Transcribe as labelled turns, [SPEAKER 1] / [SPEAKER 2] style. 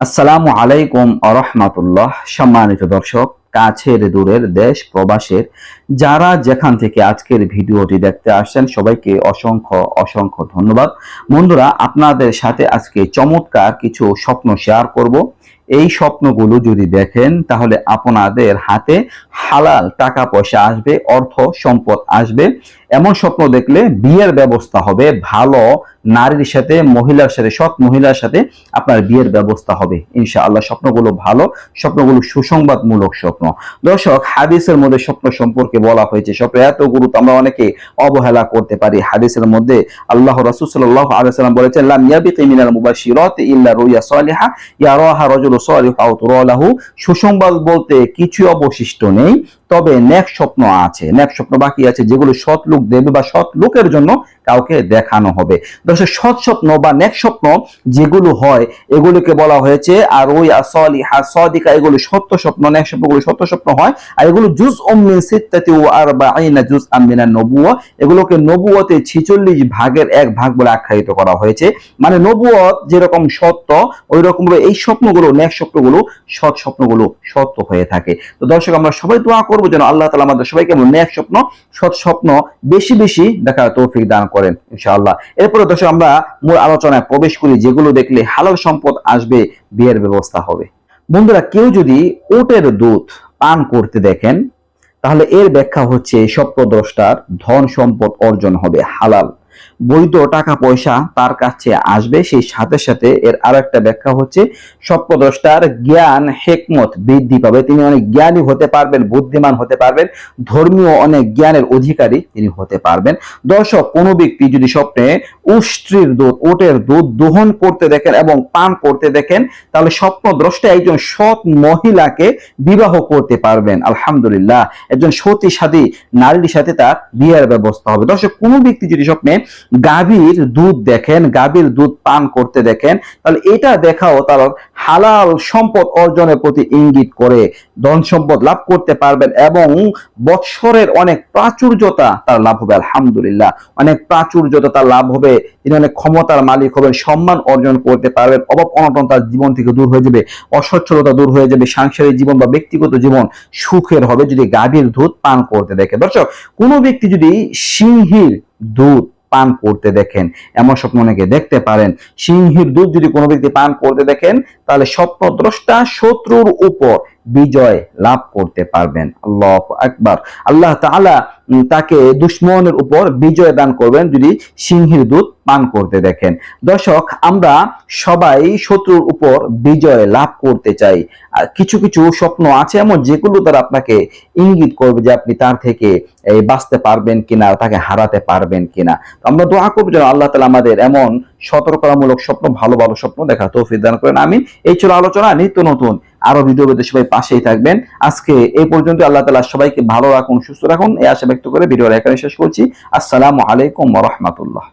[SPEAKER 1] আসসালামু আলাইকুম আরহামাতুল্লাহ সম্মানিত দর্শক, কাছের দূরের দেশ, প্রবাসের, যারা যেখান থেকে আজকের ভিডিওটি দেখতে আসছেন, সবাইকে অসংখ্য অসংখ্য ধন্যবাদ। বন্ধুরা, আপনাদের সাথে আজকে চমৎকার কিছু স্বপ্ন শেয়ার করব। এই স্বপ্নগুলো যদি দেখেন, তাহলে আপনাদের হাতে হালাল টাকা পয়সা আসবে, অর্থ সম্পদ আসবে। এমন স্বপ্ন দেখলে বিয়ের ব্যবস্থা হবে, ভালো নারীর সাথে, মহিলার সাথে, সৎ মহিলার সাথে আপনার বিয়ের ব্যবস্থা হবে। ইনশাআল্লাহ স্বপ্নগুলো ভালো, স্বপ্নগুলো সুসংবাদমূলক স্বপ্ন। দর্শক, হাদিসের মধ্যে স্বপ্ন সম্পর্কে বলা হয়েছে স্বপ্ন এত গুরুত্ব আমরা অনেকে অবহেলা করতে পারি। হাদিসের মধ্যে আল্লাহ রাসূল সাল্লাল্লাহু বলেছেন সুসংবাদ বলতে কিছু অবশিষ্ট নেই তবে নেক স্বপ্ন আছে। নেক স্বপ্ন বাকি আছে যেগুলো সৎ লোক দেবে বা সৎ লোকের জন্য কাউকে দেখানো হবে। দর্শক, সৎ স্বপ্ন বা নেক স্বপ্ন যেগুলো হয়, এগুলোকে বলা হয়েছে আর ওই আসলি হাসদিকা এগুলো সত্য স্বপ্ন, নেক স্বপ্নগুলো সত্য স্বপ্ন হয়। আর এগুলো জুজ অমিন সিত্তাতি ও আর বা আইনা জুজ আমিনা নবুয়া এগুলোকে নবুয়তে ছিচল্লিশ ভাগের এক ভাগ বলে আখ্যায়িত করা হয়েছে। মানে নবুয়ত যেরকম সত্য ওই রকম এই স্বপ্নগুলো, নেক স্বপ্নগুলো, সৎ স্বপ্নগুলো সত্য হয়ে থাকে। তো দর্শক, আমরা সবাই দোয়া করব যেন আল্লাহ তালা আমাদের সবাইকে নেক স্বপ্ন, সৎ স্বপ্ন বেশি বেশি দেখার তৌফিক দান করেন, ইনশাআল্লাহ। এরপরে দর্শক, আমরা মূল আলোচনায় প্রবেশ করি, যেগুলো দেখলে হালাল সম্পদ আসবে, বিয়ের ব্যবস্থা হবে। বন্ধুরা, কেউ যদি ওটের দুধ পান করতে দেখেন, তাহলে এর ব্যাখ্যা হচ্ছে স্বপ্নদ্রষ্টার ধন সম্পদ অর্জন হবে হালাল। বৈধ টাকা পয়সা তার কাছে আসবে, সেই সাথে সাথে এর আর একটা ব্যাখ্যা হচ্ছে স্বপ্নদ্রষ্টার জ্ঞান হেকমত বৃদ্ধি পাবে। তিনি অনেক জ্ঞানী হতে পারবেন, বুদ্ধিমান হতে পারবেন, ধর্মীয় অনেক জ্ঞানের অধিকারী তিনি হতে পারবেন। দর্শক, কোনো ব্যক্তি যদি স্বপ্নে উষ্ট্রির দুধ ওটের দুধ দোহন করতে দেখেন এবং পান করতে দেখেন, তাহলে স্বপ্নদ্রষ্টা একজন সৎ মহিলাকে বিবাহ করতে পারবেন। আলহামদুলিল্লাহ, একজন সতী সাদী নারীর সাথে তার বিয়ের ব্যবস্থা হবে। দর্শক, কোনো ব্যক্তি যদি স্বপ্নে গাভীর দুধ দেখেন, গাভীর দুধ পান করতে দেখেন, তাহলে এটা দেখাও তার হালাল সম্পদ অর্জনের প্রতি ইঙ্গিত করে, ধন সম্পদ লাভ করতে পারবেন এবং বৎসরের অনেক প্রাচুর্যতা তার লাভ হবে, আলহামদুলিল্লাহ। অনেক প্রাচুর্যতা তার লাভ হবে, তিনি অনেক ক্ষমতার মালিক হবেন, সম্মান অর্জন করতে পারবেন, অভাব অনটন তার জীবন থেকে দূর হয়ে যাবে, অসচ্ছলতা দূর হয়ে যাবে, সাংসারিক জীবন বা ব্যক্তিগত জীবন সুখের হবে যদি গাভীর দুধ পান করতে দেখে। দর্শক, কোনো ব্যক্তি যদি সিংহীর দুধ পান করতে দেখেন। এমন স্বপ্ন অনেকে দেখতে পারেন। সিংহীর দুধ যদি কোনো ব্যক্তি পান করতে দেখেন, তাহলে স্বপ্নদ্রষ্টা শত্রুর উপর বিজয় লাভ করতে পারবেন। আল্লাহ আকবার। আল্লাহ তাআলা তাকে দুশ্মনের উপর বিজয় দান করবেন যদি সিংহীর দুধ পান করতে দেখেন। দর্শক, আমরা সবাই শত্রুর উপর বিজয় লাভ করতে চাই। আর কিছু কিছু স্বপ্ন আছে এমন যেগুলো দ্বারা আপনাকে ইঙ্গিত করবে যে আপনি তার থেকে এই বাঁচতে পারবেন কিনা, তাকে হারাতে পারবেন কিনা। আমরা দোয়া করব যেন আল্লাহ তালা আমাদের এমন সতর্কতামূলক স্বপ্ন, ভালো ভালো স্বপ্ন দেখা তৌফিক দান করেন। আমি এই ছিল আলোচনা, নিত্য নতুন আরও ভিডিও পেতে সবাই পাশেই থাকবেন। আজকে এই পর্যন্ত আল্লাহ তালা সবাইকে ভালো রাখুন, সুস্থ রাখুন। এই আশা ব্যক্ত করে ভিডিও এখানে শেষ করছি। আসসালামু আলাইকুম রহমতুল্লাহ।